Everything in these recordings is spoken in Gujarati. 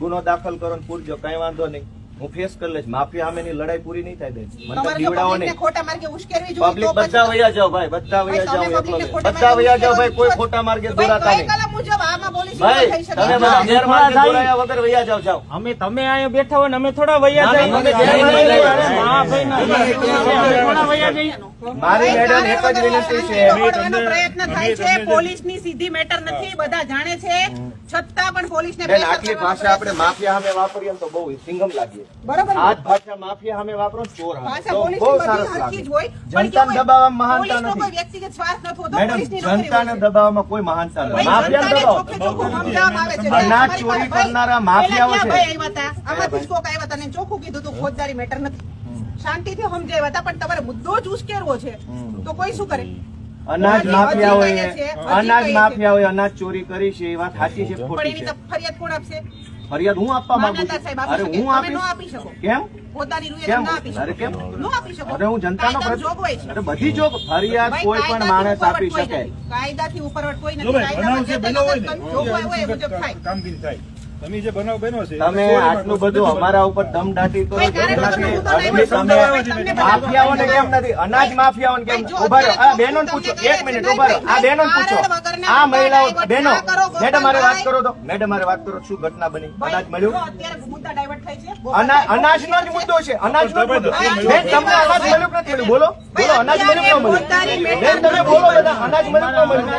ગુનો દાખલ કરો ને પૂરજો કઈ વાંધો નહીં. હું ફેસ કરી લઈશ. માફી સામેની લડાઈ પૂરી નહીં થાય મને પબ્લિકને નહીં. પબ્લિક બધા વયા જાઓ ભાઈ બધા વયા જાઓ એકલો બધા વયા જાઓ ભાઈ કોઈ ખોટા માર્ગે દોરાતા નહીં. અમે તમે અહીંયા બેઠા હોય ને અમે થોડા વૈયા જઈએ. મારી મેડમ એક જ વિનંતી છે. પ્રયત્ન થાય છે પોલીસની સીધી મેટર નથી. બધા જાણે છે છતાં પણ પોલીસ ને આટલી ભાષા આપણે માફિયા સામે વાપરીએ તો બહુ સિંગમ લાગીએ. બરોબર. આ જ ભાષા માફિયા સામે વાપરો ચોર બહુ સરસ લાગે. જનતાને દબાવવામાં મહાનતા નથી. વ્યક્તિગત સ્વાર્થ નથી મેડમ જનતાને દબાવવામાં કોઈ મહાનતા નથી. માફિયા દબાવો. અનાજ ચોરી કરનારા માફિયાઓ છે. આમાંથી જ કોક આવ્યા ચોખ્ખું કીધું તું ફોજદારી મેટર નથી. શાંતિથી સમજાવ્યા હતા પણ તમારે મુદ્દો જ ઉશ્કેરવો છે. તો કોઈ શું કરે? અનાજ માફિયાઓએ અનાજ માફિયાઓએ અનાજ ચોરી કરી છે એ વાત સાચી છે કે પણ એની છે. ફરિયાદ કોણ આપશે? ફરિયાદ હું આપવા માંગુ છું? અરે હું આપીશ આપી શકો. કેમ? પોતાની રૂએ ના આપી શકો. અરે કેમ? ન આપી શકો. હું જનતાનો અરે બધી જોગ ફરિયાદ કોઈ પણ માણસ આપી શકે. કાયદાથી ઉપરવટ કોઈ નથી. મુજબ થાય. તમે જે બનાવ બન્યો છે તમે આટલું બધું અમારા ઉપર દમ દાટી. તમને માફિયાઓને કેમ નથી? અનાજ માફિયાઓને કેમ? ઊભા રહો. આ બહેનો પૂછો એક છે, મિનિટ ઊભા રહો. આ બહેનો પૂછો. આ મહિલાઓ બહેનો મેડમ મારે વાત કરો તો. મેડમ મારે વાત કરો શું ઘટના બની? અનાજ મળ્યું? અનાજ અત્યારે મુદ્દા ડાયવર્ટ થાય છે અના- ગોપાલભાઈ અનાજનો જ મુદ્દો છે. અનાજ નો મુદ્દો. બેન તમને અનાજ મળ્યું નથી મળ્યું? બોલો. બોલો અનાજ મળ્યું કે ન મળ્યું? બેન તમે બોલો બધા અનાજ મળ્યું કે ન મળ્યું?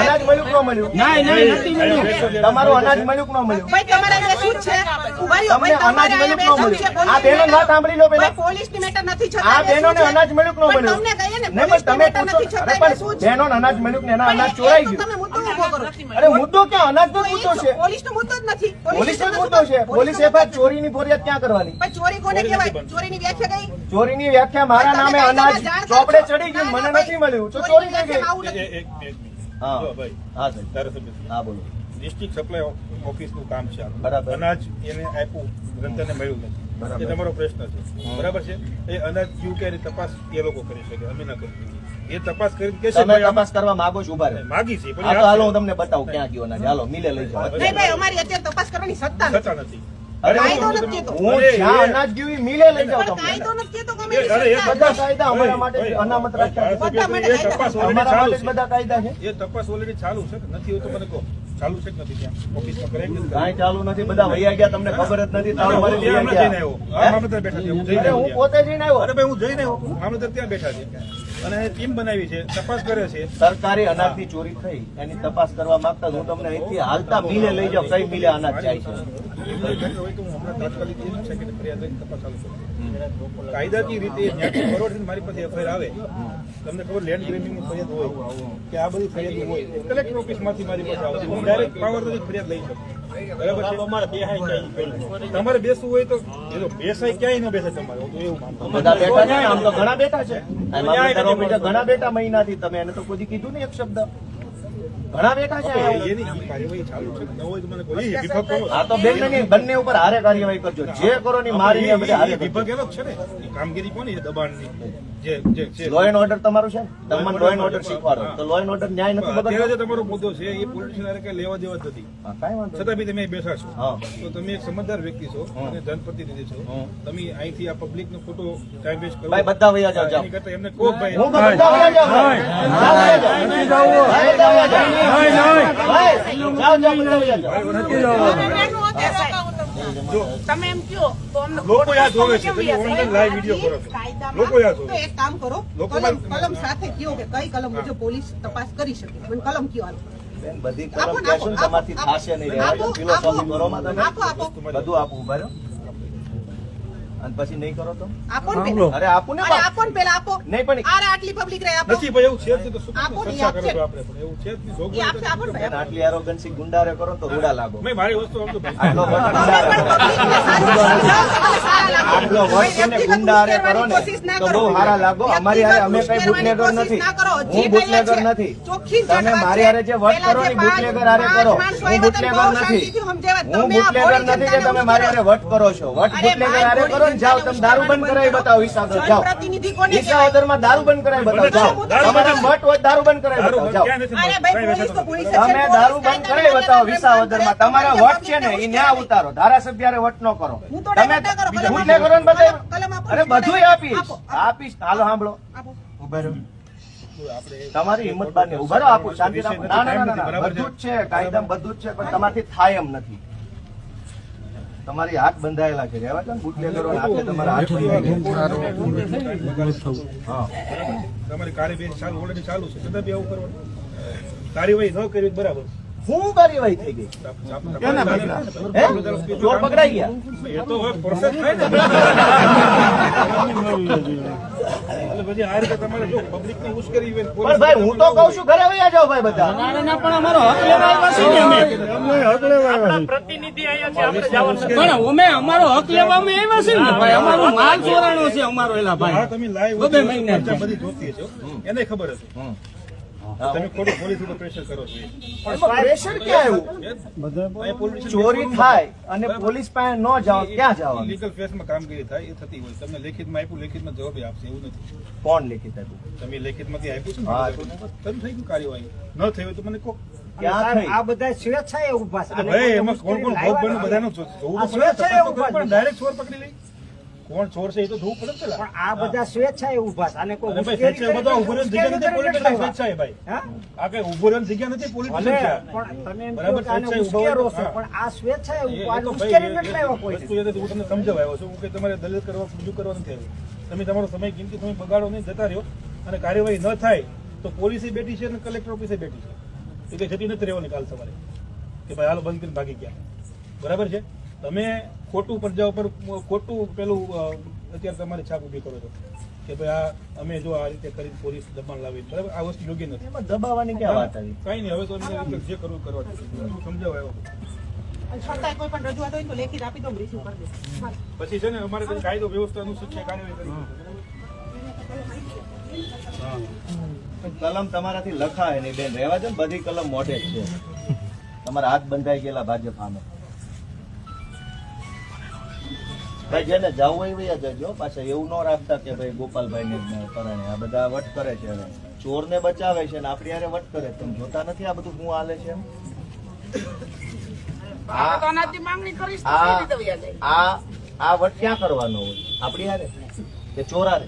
અનાજ મળ્યું. કે ન મળ્યું ના ના નથી મળ્યું? તમારું અનાજ મળ્યું કે ન મળ્યું. ભાઈ તમારે અહીંયા શું છે? ઊભા તમને અનાજ મળ્યું ન મળ્યું? આ બેનો મેટર- સાંભળી લો પેલા. ભાઈ, પોલીસની મેટર નથી છતાં આ અહીંયા બહેનોને છે? અનાજ મળ્યું ન મળ્યું? તમને કહીએ ને, નહીં તમે પૂછો. અરે પણ છે? બહેનોને અનાજ મળ્યું કે એના અનાજ ચોરાઈ ગયું. તમે મુદ્દો ઊભો કરો. અરે મુદ્દો ક્યાં? અનાજનો જ મુદ્દો એ છે. પોલીસનો મુદ્દો જ નથી. પોલીસનો જ મુદ્દો છે. પોલીસ પોલીસનો એફઆઈઆર ચોરીની ફરિયાદ ક્યાં કરવાની? પણ ચોરી કોને કહેવાય? ચોરીની વ્યાખ્યા કઈ? ચોરીની વ્યાખ્યા મારા નામે અનાજ ચોપડે ચડી ગયું મને નથી મળ્યું. તો ચોરી થઈ ગઈ. હા. ભાઈ. હા સાહેબ. હા બોલો. ડિસ્ટ્રિક્ટ સપ્લાય ઓફિસનું કામ છે બરાબર. અનાજ એને આપ્યું જનતાને મળ્યું નથી એ તમારો પ્રશ્ન છે. બરાબર છે? એ અનાજ કયું કે તપાસ એ લોકો કરી શકે અમે ના કરી એ તપાસ કરી કે તમે તપાસ કરવા માંગો છો ઊભા રહો. માગી છે પણ હાલો હું તમને બતાવું ક્યાં ગયો ના હાલો મિલે લઈ જાઓ. નહીં ભાઈ અમારી અત્યારે તપાસ કરવાની સત્તા નથી. અરે હું જ્યાં અનાજ ગયું મિલે લઈ કાયદો નથી સત્તા બધા નથી. કાયદા અમારા માટે અનામત રાખ્યા બધા માટે એ તપાસ ચાલુ છે. બધા કાયદા છે. એ તપાસ ઓલરેડી ચાલુ છે નથી એવું તો મને કહો. ચાલુ છે કે નથી ત્યાં? ઓફિસમાં કરાય કે કાંઈ ચાલુ નથી. બધા વૈયા ગયા તમને ખબર જ નથી. તાળું મારી ત્યાં જઈને આવ્યો. બેઠા હું પોતે જઈને આવ્યો? અરે ભાઈ હું જઈને આવ્યો. મામલતદાર ત્યાં બેઠા છે અને ટીમ બનાવી છે તપાસ કરે છે. સરકારે અનાજની ચોરી થઈ એની તપાસ કરવા માંગતા હું તમને અહીંથી હાલતા મિલે લઈ જાઉં કઈ મિલે અનાજ જાય છે. હોય તો હું હમણાં તાત્કાલિક એ છે કે ફરિયાદ લઈને તપાસ ચાલુ કરું. કાયદાકીય રીતે મારી પાસે એફઆઈઆર આવે તમને ખબર લેન્ડ ગ્રેમિંગ ફરિયાદ હોય કે આ બધી ફરિયાદ હોય કલેક્ટર ઓફિસમાંથી મારી પાસે આવશે હું ડાયરેક્ટ પાવર ફરિયાદ લઈ શકું. તમારે બેસવું હોય તો બેસાય ક્યાંય ન બેસે તમારે બધા બેઠા છે. આમ તો ઘણા બેઠા છે. ઘણા બેઠા મહિનાથી તમે એને તો કોઈ કીધું નહીં એક શબ્દ. ઘણા બેઠા છે. અહીંયા. એની ઈ કાર્યવાહી ચાલુ છે. ન હોય તો મને કોઈ ઈ વિભાગ કરો આ તો બેન નહીં બંને ઉપર હારે કાર્યવાહી કરજો. જે કરો ની મારી હારે વિભાગ એનો છે ને. કામગીરી કોની? દબાણની. જે જે છે લો એન્ડ ઓર્ડર તમારું છે? તમને લો એન્ડ ઓર્ડર શીખવાડો. તો લો એન્ડ ઓર્ડર ન્યાય નથી બગડતો? તમારો મુદ્દો છે એ પોલિટિશિયન કઈ લેવા દેવા જ નથી. છતાં બી તમે બેઠા છો. હા. તો તમે એક સમજદાર વ્યક્તિ છો અને જનપ્રતિનિધિ છો. તમે અહીંથી આ પબ્લિક નો ખોટો ટાઈમ વેસ્ટ કરો. ભાઈ બધા વયા જાઓ જાઓ. એની કરતા એમને કહો ભાઈ. હું બધા વયા જાઉં. એક કામ કરો કલમ સાથે કયો કે કઈ કલમ મુજબ પોલીસ તપાસ કરી શકે મને કલમ કયો બધી આપો કલમ આપો, આપો, તમારથી થશે નહીં આપો, આપો આપો બધું આપવું ઊભા રહ્યો. અને પછી નહીં કરો તો? આપો ને અરે આપું ને આપો ને પેલા આપો. નહીં પણ અરે આટલી પબ્લિક રહે આપો. નથી ભાઈ એવું છે તો શું આપો ને, આપશે. આપણે પણ. એવું છે જ જોગવાઈ આપશે આપો ને આટલી એરોગન્સી ગુંડારે કરો તો રૂડા લાગો. મેં મારી વસ્તુ આપજો આટલો વટ તમે ગુંડારે પણ public ને સારા લાગો. આટલો વટ ને ગુંડારે કરો ને તો બહુ સારા લાગો. અમારી હારે અમે કઈ બુટલેગર નથી. કોશિશ ના કરો. હું બુટલેગર નથી. તમે મારી હારે જે વટ કરો ને બુટલેગર હારે કરો. હું બુટલેગર નથી. હું તમે બુટલેગર નથી કે તમે મારી હારે વટ કરો છો. વટ બુટલેગર હારે કરો ને જાઓ તમે દારૂ બંધ કરાવી બતાવો વિસાવદર જાઓ. કોને વિસાવદરમાં દારૂ બંધ કરાવી બતાવો જાઓ. તમારે મઠ વટ હોય દારૂ બંધ કરાવી બતાવો જાઓ. તમે દારૂ બંધ કરાવી બતાવો વિસાવદરમાં તમારા વટ છે ને એ ન્યા ઉતારો. ધારાસભ્ય વટ ન કરો. તમે ના કરું. ને આપો. અરે બધું આપીશ. આપો, આપો. આપીશ. હાલો સાંભળો ઊભા તમારી હિંમત બારની ઊભા રહો આપું. શાંતિ ના ના ના, ના બરાબર બધું જ છે કાયદા બધું જ છે પણ તમારથી થાય એમ નથી. તમારી હાથ બંધાયેલા છે. રહેવા દો ને બુટલેગરો હાથે તમારા હાથ તમારી કાર્યવાહી ચાલુ ઓલરેડી ચાલુ છે. છતાં બી આવું કરવાનું. કાર્યવાહી ન કરવી બરાબર. શું કાર્યવાહી થઈ ગઈ? ચોર પકડાઈ ગયા? એ તો પ્રોસેસ થાય ને. પણ ભાઈ હું તો કઉ છું ઘરે વયા જાઓ ભાઈ બધા. ના, ના, પણ અમારો હક લેવા આવ્યા છે અમે. પ્રતિનિધિ અહીંયા છે, આપણે જવાનું નથી. પણ અમે અમારો હક લેવા અમે આવ્યા છે ને ભાઈ અમારો માલ ચોરાણો છે અમારો એલા ભાઈ. તમે લાઈવ બબે મહિના બધી જોતી હશો. એને ખબર હશે તમે ખોટું પોલીસ ઉપર પ્રેશર કરો છો. એ. પ્રેશર ક્યાં આવ્યું? ચોરી થાય અને પોલીસ પાસે ન જાઓ ક્યાં જવાનું. લીગલ ફેસમાં કામગીરી થાય એ થતી હોય. તમને લેખિતમાં આપ્યું લેખિતમાં જવાબ આપશે એવું નથી. કોણ લેખિત આપ્યું? તમે લેખિતમાંથી આપ્યું છે હા, તમે થઈ ગયું કાર્યવાહી. ન થયું તો મને કહો. આ બધા સ્વેચ્છાએ ઊભા છે. એમાં કોણ કોણ ભોગ બન્યું? બધાનું જોવું. ડાયરેક્ટ ચોર પકડી લઈ. કોણ ચોર છે એ તો જોવું પડે ને પણ આ બધા સ્વેચ્છાએ ઊભા છે. અને કોઈ અરે ભાઈ ઉશ્કેરી સ્વેચ્છાએ બધા ઊભો રહેવાની જગ્યા નથી પોલીસ સ્વેચ્છાએ ભાઈ. આ કઈ ઊભો રહેવાની જગ્યા નથી પોલીસ પણ તમે બરાબર, કહો કે આને સ્વેચ્છાએ ઊભા હોય ઉશ્કેરો તો- છો, પણ આ સ્વેચ્છાએ એ- ઉભા- ઉશ્કેરી નથી એ- કોઈ વસ્તુ એ હું તમને સમજાવ્યો છું. કે તમારે દલીલ કરવા રજૂ કરવા નથી આવ્યું તમે તમારો સમય કિંમતી સમય બગાડો નહીં જતા રહ્યો. અને કાર્યવાહી ન થાય તો પોલીસે બેઠી છે અને કલેક્ટર ઓફિસે બેઠી છે. એ કઈ જતી નથી રહેવાની કાલ સવારે. કે ભાઈ હાલો બંધ કરીને ભાગી ગયા. બરાબર છે? તમે ખોટું પ્રજા ઉપર ખોટું પેલું અત્યારે તમારી છાપ ઊભી કરો છો. કે ભાઈ આ અમે જો આ રીતે કરી પોલીસ દબાણ લાવી. બરાબર? આ વસ્તુ યોગ્ય નથી. એમાં દબાવવાની ક્યાં વાત આવી? કઈ નહીં હવે તો જે કરવું કરવા સમજાવવા આવ્યો. અને છતાંય કોઈ પણ રજૂઆત હોય તો લેખિત આપી દો રિસીવ કરી દે પછી છે ને અમારે કાયદો વ્યવસ્થા અનુસાર છે કાર્યવાહી કલમ તમારાથી લખાય નહીં બેન. રહેવા દો બધી કલમ મોઢે જ છે. તમારા હાથ બંધાઈ ગયેલા ભાજપ સામે. ભાઈ જેને જવું હોય વૈયા જજો પાછા. એવું ન રાખતા કે ભાઈ ગોપાલભાઈ ને પરાણે. આ બધા વટ કરે છે હવે ચોર ને બચાવે છે ને આપણી હારે વટ કરે. છે. તમે જોતા નથી આ બધું શું હાલે છે એમ? આ આ આ આ વટ ક્યાં કરવાનો હોય? આપણી હારે? કે ચોર હારે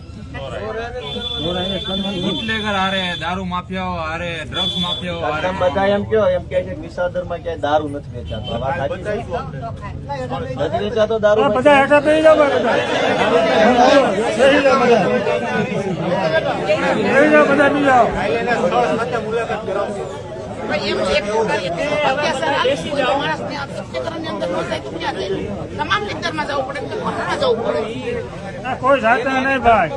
બુટલેગર હારે દારૂ માફિયાઓ હારે ડ્રગ્સ માફિયાઓ હારે બધા એમ કહો એમ કે છે વિસાદરમાં ક્યાંય દારૂ નથી વેચાતો? નથી વેચાતો દારૂ બધા હેઠા થઈ જાઓ બધા. બધા. તમામ લેક્ચરમાં જવું પડે જવું પડે કોઈ જાતે નહીં ભાઈ.